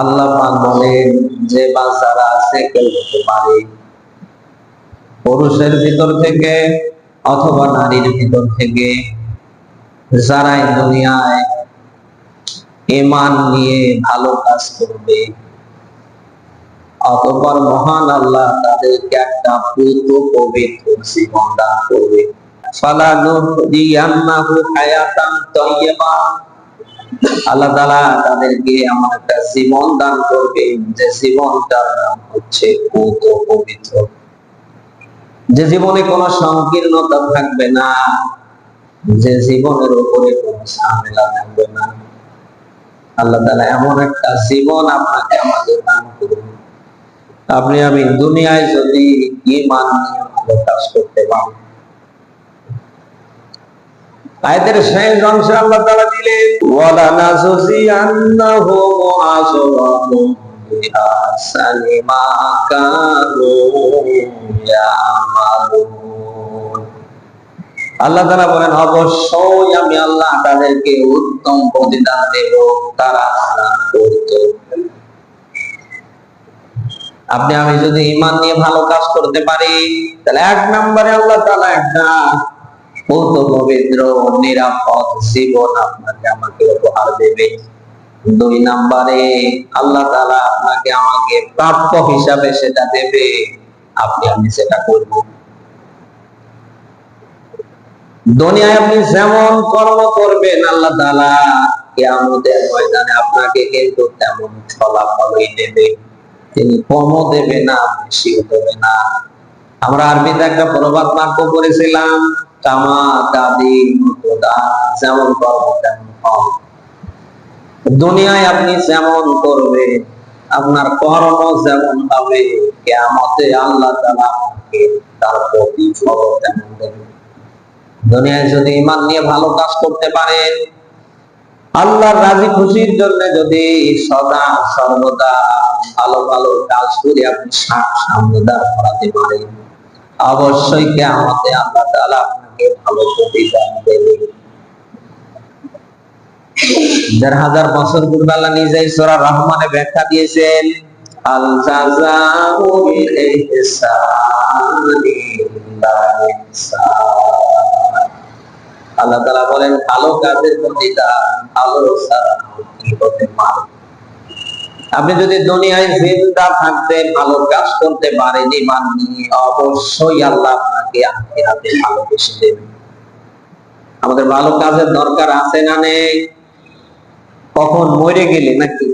আল্লাহ বলেন, যে বাচ্চারা আছে, কেউ হতে পারে। পুরুষের ভিতর থেকে অথবা নারীর ভিতর থেকে যারা দুনিয়ায় ইমান নিয়ে ভালো কাজ করবে, অতঃপর মহান আল্লাহ তাদেরকে একটা পুত পবিত্র জীবন দান করবে হায়াতান আল্লাহ তাআলা তাদেরকে এমন একটা জীবন দান করবে যে জীবনটার নাম হচ্ছে পবিত্র। যে জীবনে কোনো সংকীর্ণতা থাকবে না, যে জীবনের উপরে কোনো ঝামেলা থাকবে না। আল্লাহ তাআলা এমন একটা জীবন আপনাকে আমাদের দান করবে আপনি আমি দুনিয়ায় যদি ইমান নিয়ে ভালো কাজ করতে পারি আয়াতের শেষ অংশে আল্লাহ তাআলা দিলেন আল্লাহ তাআলা বলেন, অবশ্যই আমি আল্লাহ তাদেরকে উত্তম প্রতিদান দেব, তারা করত। আপনি, আমি যদি ইমান নিয়ে ভালো কাজ করতে পারি, তাহলে এক নম্বরে আল্লাহ তাআলা একটা নিরাপদ জীবন আপনাকে আমাকে উপহার দেবে। দুই আল্লাহ তাআলা আপনাকে আমাকে প্রাপ্য হিসাবে সেটা দেবে। আপনি, আমি সেটা করব। দুনিয়ায় আপনি যেমন কর্ম করবেন, আল্লাহ তাআলা কিয়ামতের ময়দানে আপনাকে কিন্তু তেমন ফলাফলই দেবে। তিনি কমও দেবে না, বেশিও দেবে না। আমরা আরবিতে একটা প্রবাদ বাক্য করেছিলাম দুনিয়ায় আপনি যেমন করবে, আপনার কর্ম যেমন হবে, কেয়ামতে আল্লাহ আপনাকে তার দেবে দুনিয়ায় যদি ইমান নিয়ে ভালো কাজ করতে পারেন আল্লাহর রাজি খুশির জন্য যদি সদা সর্বদা ভালো ভালো কাজ করে আপনি সামনে দাঁড় করাতে পারেন, অবশ্যই কেয়ামতে আল্লাহ তাআলা দেড় হাজার বছর পূর্বে আল্লাহ নিজেই রহমানে ব্যাখ্যা দিয়েছেন, আল আল্লাহ বলেন, ভালো কাজের আপনি যদি দুনিয়ায় জিন্দা থাকতে ভালো কাজ করতে পারেন ইমান অবশ্যই আল্লাহ আপনাকে আখিরাতে ভালোবেসে দেবে আমাদের ভালো কাজের দরকার আছে না নেই? কখন মরে গেলে নাকি?